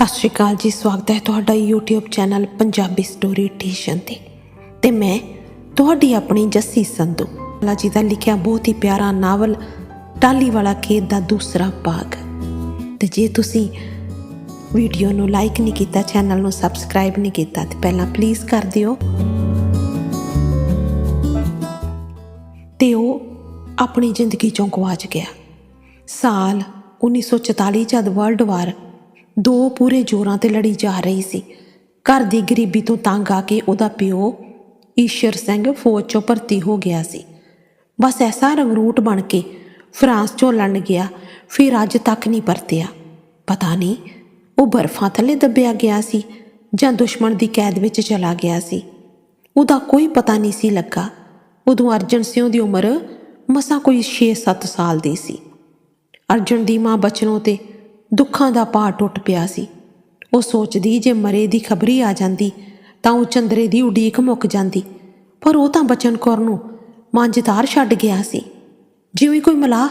ਸਤਿ ਸ਼੍ਰੀ ਅਕਾਲ ਜੀ, ਸਵਾਗਤ ਹੈ ਤੁਹਾਡਾ YouTube channel Punjabi story station ਤੇ। ਤੇ ਮੈਂ ਤੁਹਾਡੀ ਆਪਣੀ ਜੱਸੀ ਸੰਧੂ। ਲਾ ਜੀ ਦਾ ਲਿਖਿਆ ਬਹੁਤ ਹੀ ਪਿਆਰਾ ਨਾਵਲ ਟਾਲੀ ਵਾਲਾ ਖੇਤ ਦਾ ਦੂਸਰਾ ਭਾਗ। ਤੇ ਜੇ ਤੁਸੀਂ ਵੀਡੀਓ ਨੂੰ ਲਾਈਕ ਨਹੀਂ ਕੀਤਾ ਚੈਨਲ ਨੂੰ ਸਬਸਕ੍ਰਾਈਬ ਨਹੀਂ ਕੀਤਾ, ਤੇ ਪਹਿਲਾਂ ਪਲੀਜ਼ ਕਰ ਦਿਓ। ਤੇ ਉਹ ਆਪਣੀ ਜ਼ਿੰਦਗੀ ਚੋਂ ਗਵਾਚ ਗਿਆ। ਸਾਲ 1944 ਜਦ ਵਰਲਡ ਵਾਰ ਦੋ ਪੂਰੇ ਜ਼ੋਰਾਂ ਤੇ ਲੜੀ ਜਾ ਰਹੀ ਸੀ। ਘਰ ਦੀ ਗਰੀਬੀ ਤੋਂ ਤੰਗ ਆ ਕੇ ਉਹਦਾ ਪਿਓ ਈਸ਼ਰ ਸਿੰਘ ਫੌਜ ਚੋਂ ਭਰਤੀ ਹੋ ਗਿਆ ਸੀ। ਬਸ ਐਸਾ ਰੰਗਰੂਟ ਬਣ ਕੇ ਫਰਾਂਸ ਚੋਂ ਲੰਡ ਗਿਆ, ਫਿਰ ਅੱਜ ਤੱਕ ਨਹੀਂ ਪਰਤਿਆ। ਪਤਾ ਨਹੀਂ ਉਹ ਬਰਫਾਂ ਥੱਲੇ ਦੱਬਿਆ ਗਿਆ ਸੀ ਜਾਂ ਦੁਸ਼ਮਣ ਦੀ ਕੈਦ ਵਿੱਚ ਚਲਾ ਗਿਆ ਸੀ। ਉਹਦਾ ਕੋਈ ਪਤਾ ਨਹੀਂ ਸੀ ਲੱਗਾ। ਉਦੋਂ ਅਰਜਨ ਸਿੰਘ ਦੀ ਉਮਰ ਮਸਾਂ ਕੋਈ 6-7 ਸਾਲ ਦੀ ਸੀ। ਅਰਜਨ ਦੀ ਮਾਂ ਬਚਨੋਂ ਤੇ ਦੁੱਖਾਂ ਦਾ ਭਾਰ ਟੁੱਟ ਪਿਆ ਸੀ। ਉਹ ਸੋਚਦੀ, ਜੇ ਮਰੇ ਦੀ ਖਬਰੀ ਆ ਜਾਂਦੀ, ਤਾਂ ਉਹ ਚੰਦਰੇ ਦੀ ਉਡੀਕ ਮੁੱਕ ਜਾਂਦੀ। ਪਰ ਉਹ ਤਾਂ ਬਚਨ ਕੌਰ ਨੂੰ ਮਾਂਜਦਾਰ ਛੱਡ ਗਿਆ ਸੀ। ਜਿਵੇਂ ਕੋਈ ਮਲਾਹ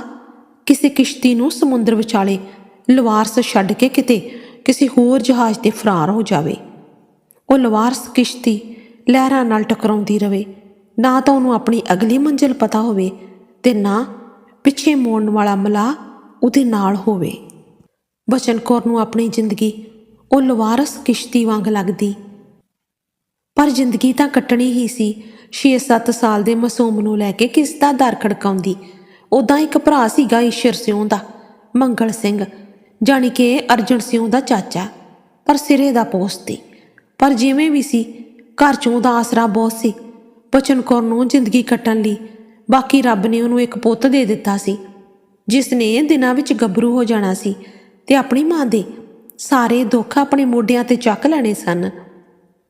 ਕਿਸੇ ਕਿਸ਼ਤੀ ਨੂੰ ਸਮੁੰਦਰ ਵਿਚਾਲੇ ਲਵਾਰਸ ਛੱਡ ਕੇ ਕਿਤੇ ਕਿਸੇ ਹੋਰ ਜਹਾਜ਼ ਤੇ ਫਰਾਰ ਹੋ ਜਾਵੇ। ਉਹ ਲਵਾਰਸ ਕਿਸ਼ਤੀ ਲਹਿਰਾਂ ਨਾਲ ਟਕਰਾਉਂਦੀ ਰਵੇ। ਨਾ ਤਾਂ ਉਹਨੂੰ ਆਪਣੀ ਅਗਲੀ ਮੰਜ਼ਿਲ ਪਤਾ ਹੋਵੇ ਤੇ ਨਾ ਪਿੱਛੇ ਮੋੜਨ ਵਾਲਾ ਮਲਾਹ ਉਹਦੇ ਨਾਲ ਹੋਵੇ। ਬਚਨ ਕੌਰ ਨੂੰ ਆਪਣੀ ਜ਼ਿੰਦਗੀ ਉਹ ਲਵਾਰਸ ਕਿਸ਼ਤੀ ਵਾਂਗ ਲੱਗਦੀ। ਪਰ ਜ਼ਿੰਦਗੀ ਤਾਂ ਕੱਟਣੀ ਹੀ ਸੀ। 6-7 ਸਾਲ ਦੇ ਮਾਸੂਮ ਨੂੰ ਲੈ ਕੇ ਕਿਸ ਦਾ ਦਰ ਖੜਕਾਉਂਦੀ। ਉਦਾਂ ਇੱਕ ਭਰਾ ਸੀਗਾ ਈਸ਼ਰ ਸਿਉਂ ਦਾ, ਮੰਗਲ ਸਿੰਘ, ਜਾਣੀ ਕਿ ਅਰਜਨ ਸਿਉਂ ਦਾ ਚਾਚਾ, ਪਰ ਸਿਰੇ ਦਾ ਪੋਸਤੀ ਪਰ ਜਿਵੇਂ ਵੀ ਸੀ, ਘਰ ਚੋਂ ਉਹਦਾ ਆਸਰਾ ਬਹੁਤ ਸੀ। ਬਚਨ ਕੌਰ ਨੂੰ ਜ਼ਿੰਦਗੀ ਕੱਟਣ ਲਈ ਬਾਕੀ ਰੱਬ ਨੇ ਉਹਨੂੰ ਇੱਕ ਪੁੱਤ ਦੇ ਦਿੱਤਾ ਸੀ, ਜਿਸ ਨੇ ਦਿਨਾਂ ਵਿੱਚ ਗੱਭਰੂ ਹੋ ਜਾਣਾ ਸੀ। ਤੇ ਆਪਣੀ ਮਾਂ ਦੇ ਸਾਰੇ ਦੁੱਖ ਆਪਣੇ ਮੋਢਿਆਂ ਤੇ ਚੱਕ ਲੈਣੇ ਸਨ।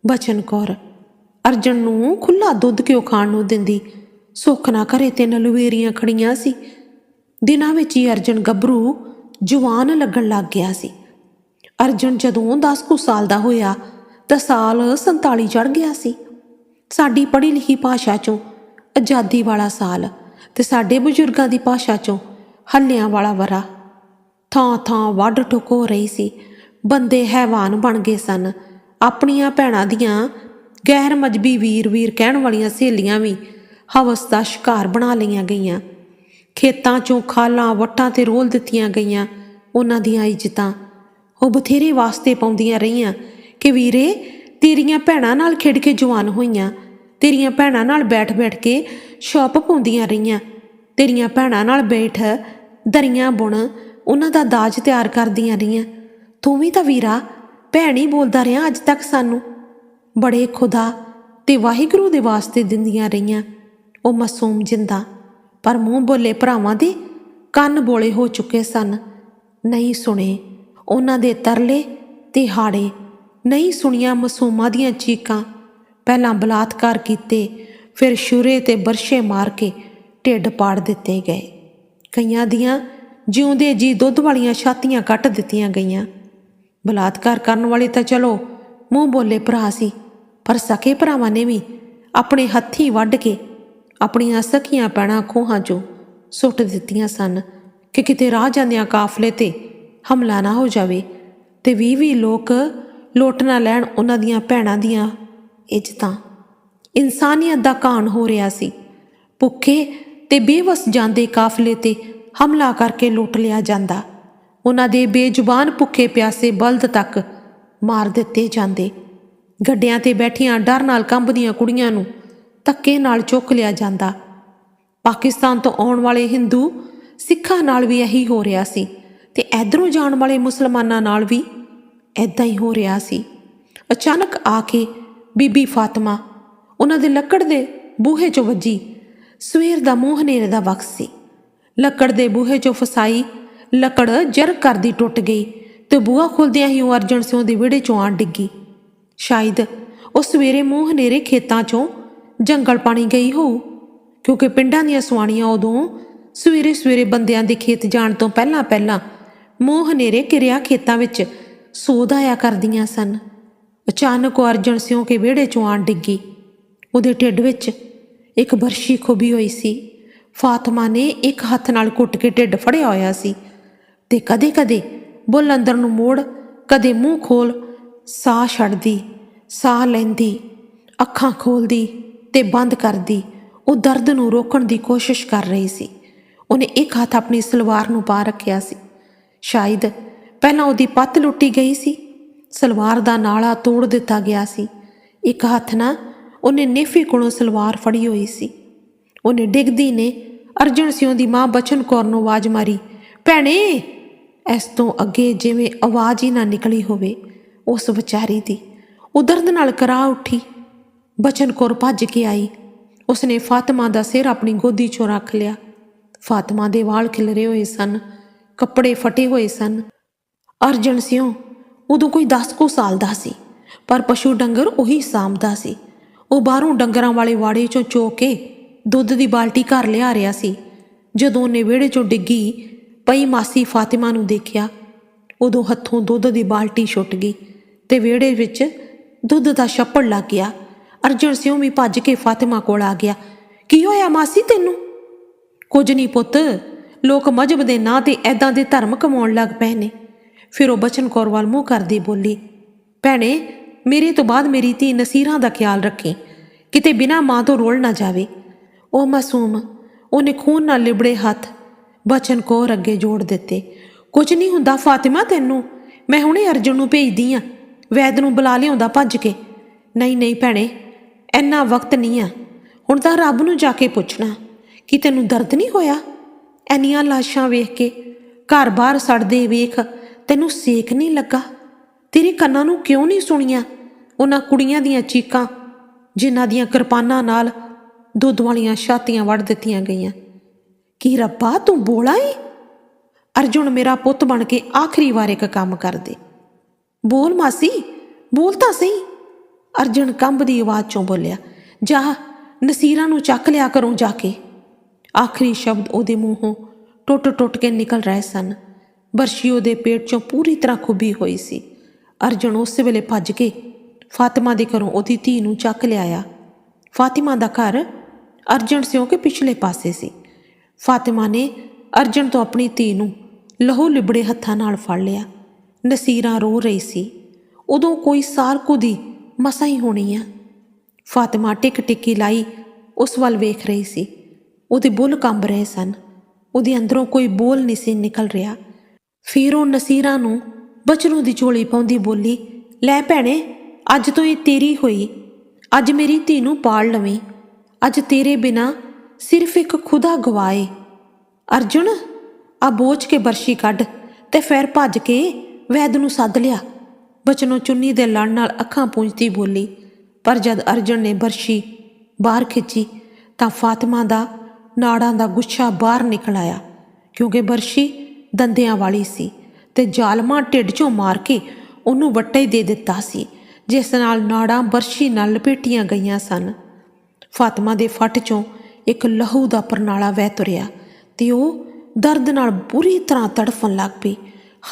ਬਚਨ ਕੌਰ ਅਰਜਨ ਨੂੰ ਖੁੱਲਾ ਦੁੱਧ ਕਿਉਂ ਖਾਣ ਨੂੰ ਦਿੰਦੀ। ਸੁੱਖ ਨਾ ਕਰੇ ਤੇ ਨਲਵੇਰੀਆਂ ਖੜੀਆਂ ਸੀ। ਦਿਨਾਂ ਵਿੱਚ ਹੀ ਅਰਜਨ ਗੱਭਰੂ ਜਵਾਨ ਲੱਗਣ ਲੱਗ ਗਿਆ ਸੀ। ਅਰਜਨ ਜਦੋਂ 10 ਕੁ ਸਾਲ ਦਾ ਹੋਇਆ ਤਾਂ ਸਾਲ 47 ਚੜ ਗਿਆ ਸੀ। ਸਾਡੀ ਪੜ੍ਹੀ ਲਿਖੀ ਭਾਸ਼ਾ ਚੋਂ ਆਜ਼ਾਦੀ ਵਾਲਾ ਸਾਲ ਤੇ ਸਾਡੇ ਬਜ਼ੁਰਗਾਂ ਦੀ ਭਾਸ਼ਾ ਚੋਂ ਹੱਲਿਆਂ ਵਾਲਾ ਵਰਾ ਥਾਂ ਥਾਂ ਵੱਢ ਟੁੱਕ ਹੋ ਰਹੀ ਸੀ। ਬੰਦੇ ਹੈਵਾਨ ਬਣ ਗਏ ਸਨ। ਆਪਣੀਆਂ ਭੈਣਾਂ ਦੀਆਂ ਗੈਰ ਮਜਬੀ ਵੀਰ ਵੀਰ ਕਹਿਣ ਵਾਲੀਆਂ ਸਹੇਲੀਆਂ ਵੀ ਹਵਸ ਦਾ ਸ਼ਿਕਾਰ ਬਣਾ ਲਈਆਂ ਗਈਆਂ। ਖੇਤਾਂ ਚੋਂ ਖਾਲਾਂ, ਵੱਟਾਂ ਤੇ ਰੋਲ ਦਿੱਤੀਆਂ ਗਈਆਂ ਉਹਨਾਂ ਦੀਆਂ ਇੱਜ਼ਤਾਂ। ਉਹ ਬਥੇਰੇ ਵਾਸਤੇ ਪਾਉਂਦੀਆਂ ਰਹੀਆਂ ਕਿ ਵੀਰੇ, ਤੇਰੀਆਂ ਭੈਣਾਂ ਨਾਲ ਖੇਡ ਕੇ ਜਵਾਨ ਹੋਈਆਂ। ਤੇਰੀਆਂ ਭੈਣਾਂ ਨਾਲ ਬੈਠ-ਬੈਠ ਕੇ ਸ਼ਾਪ ਪਾਉਂਦੀਆਂ ਰਹੀਆਂ। ਤੇਰੀਆਂ ਭੈਣਾਂ ਨਾਲ ਬੈਠ ਦਰੀਆਂ ਬੁਣ ਉਹਨਾਂ ਦਾ ਦਾਜ ਤਿਆਰ ਕਰਦੀਆਂ ਰਹੀਆਂ। ਤੂੰ ਵੀ ਤਾਂ ਵੀਰਾ, ਭੈਣ ਹੀ ਬੋਲਦਾ ਰਿਹਾ ਅੱਜ ਤੱਕ ਸਾਨੂੰ। ਬੜੇ ਖੁਦਾ ਤੇ ਵਾਹਿਗੁਰੂ ਦੇ ਵਾਸਤੇ ਦਿੰਦੀਆਂ ਰਹੀਆਂ। ਉਹ ਮਾਸੂਮ ਜਿੰਦਾ, ਪਰ ਮੂੰਹ ਬੋਲੇ ਭਰਾਵਾਂ ਦੇ ਕੰਨ ਬੋਲੇ ਹੋ ਚੁੱਕੇ ਸਨ। ਨਹੀਂ ਸੁਣੇ, ਉਹਨਾਂ ਦੇ ਤਰਲੇ ਤੇ ਹਾੜੇ, ਨਹੀਂ ਸੁਣੀਆਂ ਮਾਸੂਮਾਂ ਦੀਆਂ ਚੀਕਾਂ। ਪਹਿਲਾਂ ਬਲਾਤਕਾਰ ਕੀਤੇ, ਫਿਰ ਸ਼ੁਰੇ ਤੇ ਬਰਸ਼ੇ ਮਾਰ ਕੇ ਢਿੱਡ ਪਾੜ ਦਿੱਤੇ ਗਏ। ਕਈਆਂ ਦੀਆਂ ਜਿਉਂਦੇ ਜੀ ਦੁੱਧ ਵਾਲੀਆਂ ਛਾਤੀਆਂ ਕੱਟ ਦਿੱਤੀਆਂ ਗਈਆਂ। ਬਲਾਤਕਾਰ ਕਰਨ ਵਾਲੇ ਤਾਂ ਚਲੋ, ਮੂੰਹ ਬੋਲੇ ਭਰਾ ਸੀ, ਪਰ ਸਕੇ ਭਰਾਵਾਂ ਨੇ ਵੀ ਆਪਣੇ ਹੱਥੀਂ ਵੱਢ ਕੇ ਆਪਣੀਆਂ ਸਕੀਆਂ ਪੈਣਾ ਖੋਹਾਂ 'ਚੋਂ ਸੁੱਟ ਦਿੱਤੀਆਂ ਸਨ ਕਿ ਕਿਤੇ ਰਾਹ ਜਾਂਦਿਆਂ ਕਾਫਲੇ ਤੇ ਹਮਲਾ ਨਾ ਹੋ ਜਾਵੇ ਤੇ ਵੀ ਵੀ ਲੋਕ ਲੋਟ ਨਾ ਲੈਣ ਉਹਨਾਂ ਦੀਆਂ ਭੈਣਾਂ ਦੀਆਂ ਇੱਜ਼ਤਾਂ। ਇਨਸਾਨੀਅਤ ਦਾ ਕਾਣ ਹੋ ਰਿਹਾ ਸੀ। ਭੁੱਖੇ ਤੇ ਬੇਵਸ ਜਾਂਦੇ ਕਾਫਲੇ ਤੇ ਹਮਲਾ ਕਰਕੇ ਲੁੱਟ ਲਿਆ ਜਾਂਦਾ। ਉਹਨਾਂ ਦੇ ਬੇਜ਼ੁਬਾਨ ਭੁੱਖੇ ਪਿਆਸੇ ਬਲਦ ਤੱਕ ਮਾਰ ਦਿੱਤੇ ਜਾਂਦੇ। ਗੱਡਿਆਂ ਤੇ ਬੈਠੀਆਂ ਡਰ ਨਾਲ ਕੰਬਦੀਆਂ ਕੁੜੀਆਂ ਨੂੰ ਧੱਕੇ ਨਾਲ ਚੁੱਕ ਲਿਆ ਜਾਂਦਾ। ਪਾਕਿਸਤਾਨ ਤੋਂ ਆਉਣ ਵਾਲੇ ਹਿੰਦੂ ਸਿੱਖਾਂ ਨਾਲ ਵੀ ਇਹੀ ਹੋ ਰਿਹਾ ਸੀ ਤੇ ਇਧਰੋਂ ਜਾਣ ਵਾਲੇ ਮੁਸਲਮਾਨਾਂ ਨਾਲ ਵੀ ਐਦਾਂ ਹੀ ਹੋ ਰਿਹਾ ਸੀ। ਅਚਾਨਕ ਆ ਕੇ ਬੀਬੀ ਫਾਤਮਾ ਉਹਨਾਂ ਦੇ ਲੱਕੜ ਦੇ ਬੂਹੇ 'ਚੋਂ ਵੱਜੀ। ਸਵੇਰ ਦਾ ਮੂੰਹ ਹਨੇਰੇ ਦਾ ਵਕਤ ਸੀ। ਲੱਕੜ ਦੇ ਬੂਹੇ 'ਚੋਂ ਫਸਾਈ, ਲੱਕੜ ਜਰ ਕਰਦੀ ਟੁੱਟ ਗਈ ਤੇ ਬੂਹਾ ਖੁੱਲਦਿਆਂ ਹੀ ਉਹ ਅਰਜਨ ਸਿੰਘ ਦੇ ਵਿਹੜੇ 'ਚੋਂ ਆਣ ਡਿੱਗੀ। ਸ਼ਾਇਦ ਉਹ ਸਵੇਰੇ ਮੂੰਹ ਹਨੇਰੇ ਖੇਤਾਂ 'ਚੋਂ ਜੰਗਲ ਪਾਣੀ ਗਈ ਹੋਊ, ਕਿਉਂਕਿ ਪਿੰਡਾਂ ਦੀਆਂ ਸੁਆਣੀਆਂ ਉਦੋਂ ਸਵੇਰੇ ਸਵੇਰੇ ਬੰਦਿਆਂ ਦੇ ਖੇਤ ਜਾਣ ਤੋਂ ਪਹਿਲਾਂ ਪਹਿਲਾਂ ਮੂੰਹ ਹਨੇਰੇ ਕਿਰਿਆ ਖੇਤਾਂ ਵਿੱਚ ਸੋਧ ਆਇਆ ਕਰਦੀਆਂ ਸਨ। ਅਚਾਨਕ ਉਹ ਅਰਜਨ ਸਿੰਘ ਕੇ ਵਿਹੜੇ 'ਚੋਂ ਆਣ ਡਿੱਗੀ। ਉਹਦੇ ਢਿੱਡ ਵਿੱਚ ਇੱਕ ਬਰਸ਼ੀ ਖੋਬੀ ਹੋਈ ਸੀ। ਫਾਤਮਾ ਨੇ ਇੱਕ ਹੱਥ ਨਾਲ ਘੁੱਟ ਕੇ ਢਿੱਡ ਫੜਿਆ ਹੋਇਆ ਸੀ ਤੇ ਕਦੇ-ਕਦੇ ਬੁੱਲ ਅੰਦਰ ਨੂੰ ਮੋੜ, ਕਦੇ ਮੂੰਹ ਖੋਲ, ਸਾਹ ਛੱਡਦੀ, ਸਾਹ ਲੈਂਦੀ, ਅੱਖਾਂ ਖੋਲਦੀ ਤੇ ਬੰਦ ਕਰਦੀ, ਉਹ ਦਰਦ ਨੂੰ ਰੋਕਣ ਦੀ ਕੋਸ਼ਿਸ਼ ਕਰ ਰਹੀ ਸੀ। ਉਹਨੇ ਇੱਕ ਹੱਥ ਆਪਣੀ ਸਲਵਾਰ ਨੂੰ ਪਾ ਰੱਖਿਆ ਸੀ। ਸ਼ਾਇਦ ਪਹਿਲਾਂ ਉਹਦੀ ਪੱਤ ਲੁੱਟੀ ਗਈ ਸੀ। ਸਲਵਾਰ ਦਾ ਨਾਲਾ ਤੋੜ ਦਿੱਤਾ ਗਿਆ ਸੀ। ਇੱਕ ਹੱਥ ਨਾਲ ਉਹਨੇ ਨੇਫੀ ਕੋਲੋਂ ਸਲਵਾਰ ਫੜੀ ਹੋਈ ਸੀ। ਉਹਨੇ ਡਿੱਗਦੀ ਨੇ ਅਰਜਨ ਸਿਉਂ ਦੀ ਮਾਂ ਬਚਨ ਕੌਰ ਨੂੰ ਆਵਾਜ਼ ਮਾਰੀ, ਭੈਣੇ, ਇਸ ਤੋਂ ਅੱਗੇ ਜਿਵੇਂ ਆਵਾਜ਼ ਹੀ ਨਾ ਨਿਕਲੀ ਹੋਵੇ, ਉਸ ਵਿਚਾਰੀ ਦੀ। ਉਹ ਨਾਲ ਕਰਾ ਉੱਠੀ। ਬਚਨ ਕੌਰ ਭੱਜ ਕੇ ਆਈ। ਉਸਨੇ ਫਾਤਿਮਾ ਦਾ ਸਿਰ ਆਪਣੀ ਗੋਦੀ 'ਚੋਂ ਰੱਖ ਲਿਆ। ਫਾਤਿਮਾ ਦੇ ਵਾਲ ਖਿਲਰੇ ਹੋਏ ਸਨ, ਕੱਪੜੇ ਫਟੇ ਹੋਏ ਸਨ। ਅਰਜਨ ਸਿਉ ਉਦੋਂ ਕੋਈ 10 ਕੁ ਸਾਲ ਦਾ ਸੀ, ਪਰ ਪਸ਼ੂ ਡੰਗਰ ਉਹੀ ਸਾਂਭਦਾ ਸੀ। ਉਹ ਬਾਹਰੋਂ ਡੰਗਰਾਂ ਵਾਲੇ ਵਾੜੇ 'ਚੋਂ ਚੋ ਕੇ ਦੁੱਧ ਦੀ ਬਾਲਟੀ ਘਰ ਲਿਆ ਰਿਹਾ ਸੀ। ਜਦੋਂ ਉਹਨੇ ਵਿਹੜੇ 'ਚੋਂ ਡਿੱਗੀ, ਪਈ ਮਾਸੀ ਫਾਤਿਮਾ ਨੂੰ ਦੇਖਿਆ, ਉਦੋਂ ਹੱਥੋਂ ਦੁੱਧ ਦੀ ਬਾਲਟੀ ਛੁੱਟ ਗਈ ਤੇ ਵਿਹੜੇ ਵਿੱਚ ਦੁੱਧ ਦਾ ਛੱਪੜ ਲੱਗ ਗਿਆ। ਅਰਜਨ ਸਿਉ ਵੀ ਭੱਜ ਕੇ ਫਾਤਿਮਾ ਕੋਲ ਆ ਗਿਆ। ਕੀ ਹੋਇਆ ਮਾਸੀ ਤੈਨੂੰ? ਕੁਝ ਨਹੀਂ ਪੁੱਤ, ਲੋਕ ਮਜਬ ਦੇ ਨਾਂ ਤੇ ਐਦਾਂ ਦੇ ਧਰਮ ਕਮਾਉਣ ਲੱਗ ਪਏ ਨੇ। ਫਿਰ ਉਹ ਬਚਨ ਕੌਰ ਵੱਲ ਮੂੰਹ ਕਰਦੀ ਬੋਲੀ, ਭੈਣੇ, ਮੇਰੇ ਤੋਂ ਬਾਅਦ ਮੇਰੀ ਧੀ ਨਸੀਰਾਂ ਦਾ ਖਿਆਲ ਰੱਖੀ, ਕਿਤੇ ਬਿਨਾ ਮਾਂ ਤੋਂ ਰੋਲ ਨਾ ਜਾਵੇ। ਉਹ ਮਾਸੂਮ, ਉਹਨੇ ਖੂਨ ਨਾਲ ਲਿਬੜੇ ਹੱਥ ਬਚਨ ਕੌਰ ਅੱਗੇ ਜੋੜ ਦਿੱਤੇ। ਕੁਝ ਨਹੀਂ ਹੁੰਦਾ ਫਾਤਿਮਾ ਤੈਨੂੰ? ਮੈਂ ਹੁਣੇ ਅਰਜਨ ਨੂੰ ਭੇਜਦੀ ਆ। ਵੈਦ ਨੂੰ ਬੁਲਾ ਲਿਆਉਂਦਾ ਭੱਜ ਕੇ। ਨਹੀਂ ਨਹੀਂ ਭੈਣੇ, ਇੰਨਾ ਵਕਤ ਨਹੀਂ ਆ। ਹੁਣ ਤਾਂ ਰੱਬ ਨੂੰ ਜਾ ਕੇ ਪੁੱਛਣਾ, ਕਿ ਤੈਨੂੰ ਦਰਦ ਨਹੀਂ ਹੋਇਆ? ਐਨੀਆਂ ਲਾਸ਼ਾਂ ਵੇਖ ਕੇ ਘਰ-ਬਾਰ ਸੜਦੇ ਵੇਖ, ਤੈਨੂੰ ਸੇਕ ਨਹੀਂ ਲੱਗਾ? ਤੇਰੇ ਕੰਨਾਂ ਨੂੰ ਕਿਉਂ ਨਹੀਂ ਸੁਣੀਆਂ? ਉਹਨਾਂ ਕੁੜੀਆਂ ਦੀਆਂ ਚੀਕਾਂ, ਜਿਨ੍ਹਾਂ ਦੀਆਂ ਕਿਰਪਾਨਾਂ ਨਾਲ ਦੁੱਧ ਵਾਲੀਆਂ ਛਾਤੀਆਂ ਵੱਢ ਦਿੱਤੀਆਂ ਗਈਆਂ। ਕੀ ਰੱਬਾ, ਤੂੰ ਬੋਲਾ ਏ ਅਰਜੁਨ ਮੇਰਾ ਪੁੱਤ ਬਣ ਕੇ ਆਖਰੀ ਵਾਰ ਇੱਕ ਕੰਮ ਕਰ ਦੇ ਬੋਲ ਮਾਸੀ, ਬੋਲ ਤਾਂ ਸਹੀ। ਅਰਜੁਨ ਕੰਬ ਦੀ ਆਵਾਜ਼ ਚੋਂ ਬੋਲਿਆ, ਜਾ, ਨਸੀਰਾਂ ਨੂੰ ਚੱਕ ਲਿਆ ਕਰੂੰ ਜਾ ਕੇ। ਆਖਰੀ ਸ਼ਬਦ ਉਹਦੇ ਮੂੰਹੋਂ ਟੁੱਟ-ਟੁੱਟ ਕੇ ਨਿਕਲ ਰਹੇ ਸਨ। ਬਰਸ਼ੀ ਉਹਦੇ ਪੇਟ ਚੋਂ ਪੂਰੀ ਤਰ੍ਹਾਂ ਖੁੱਬੀ ਹੋਈ ਸੀ। ਅਰਜਨ ਉਸੇ ਵੇਲੇ ਭੱਜ ਕੇ ਫਾਤਿਮਾ ਦੇ ਘਰੋਂ ਉਹਦੀ ਧੀ ਨੂੰ ਚੱਕ ਲਿਆਇਆ। ਫਾਤਿਮਾ ਦਾ ਘਰ ਅਰਜਨ ਸਿਉਂ ਕੇ ਪਿਛਲੇ ਪਾਸੇ ਸੀ। ਫਾਤਿਮਾ ਨੇ ਅਰਜਨ ਤੋਂ ਆਪਣੀ ਧੀ ਨੂੰ ਲਹੂ ਲਿਬੜੇ ਹੱਥਾਂ ਨਾਲ ਫੜ ਲਿਆ। ਨਸੀਰਾਂ ਰੋ ਰਹੀ ਸੀ। ਉਦੋਂ ਕੋਈ ਸਾਲ ਕੁ ਦੀ ਮਸਾਂ ਹੀ ਹੋਣੀ ਆ। ਫਾਤਿਮਾ ਟਿਕ ਟਿੱਕੀ ਲਾਈ ਉਸ ਵੱਲ ਵੇਖ ਰਹੀ ਸੀ। ਉਹਦੇ ਬੁੱਲ ਕੰਬ ਰਹੇ ਸਨ। ਉਹਦੇ ਅੰਦਰੋਂ ਕੋਈ ਬੋਲ ਨਹੀਂ ਸੀ ਨਿਕਲ ਰਿਹਾ। ਫਿਰ ਉਹ ਨਸੀਰਾਂ ਨੂੰ ਬਚਨੂ ਦੀ ਝੋਲੀ ਪਾਉਂਦੀ ਬੋਲੀ, ਲੈ ਭੈਣੇ, ਅੱਜ ਤੋਂ ਇਹ ਤੇਰੀ ਹੋਈ। ਅੱਜ ਮੇਰੀ ਧੀ ਨੂੰ ਪਾਲ ਲਵੀਂ। ਅੱਜ ਤੇਰੇ ਬਿਨਾ ਸਿਰਫ ਇੱਕ ਖੁਦਾ ਗਵਾਏ। ਅਰਜੁਨ, ਆ ਬੋਝ ਕੇ ਬਰਸ਼ੀ ਕੱਢ ਤੇ ਫਿਰ ਭੱਜ ਕੇ ਵੈਦ ਨੂੰ ਸੱਦ ਲਿਆ। ਬਚਨੋ ਚੁੰਨੀ ਦੇ ਲੜ ਨਾਲ ਅੱਖਾਂ ਪੂੰਝਦੀ ਬੋਲੀ, ਪਰ ਜਦ ਅਰਜੁਨ ਨੇ ਬਰਸ਼ੀ ਬਾਹਰ ਖਿੱਚੀ ਤਾਂ ਫਾਤਿਮਾ ਦਾ ਨਾੜਾਂ ਦਾ ਗੁੱਛਾ ਬਾਹਰ ਨਿਕਲ ਆਇਆ, ਕਿਉਂਕਿ ਬਰਸ਼ੀ ਦੰਦਿਆਂ ਵਾਲੀ ਸੀ ਤੇ ਜ਼ਾਲਮਾਂ ਢਿੱਡ 'ਚੋਂ ਮਾਰ ਕੇ ਉਹਨੂੰ ਵੱਟੇ ਦੇ ਦਿੱਤਾ ਸੀ, ਜਿਸ ਨਾਲ ਨਾੜਾਂ ਬਰਸ਼ੀ ਨਾਲ ਲਪੇਟੀਆਂ ਗਈਆਂ ਸਨ। ਫਾਤਿਮਾ ਦੇ ਫੱਟ 'ਚੋਂ ਇੱਕ ਲਹੂ ਦਾ ਪਰਨਾਲਾ ਵਹਿ ਤੁਰਿਆ ਤੇ ਉਹ ਦਰਦ ਨਾਲ ਬੁਰੀ ਤਰ੍ਹਾਂ ਤੜਫਣ ਲੱਗ ਪਈ,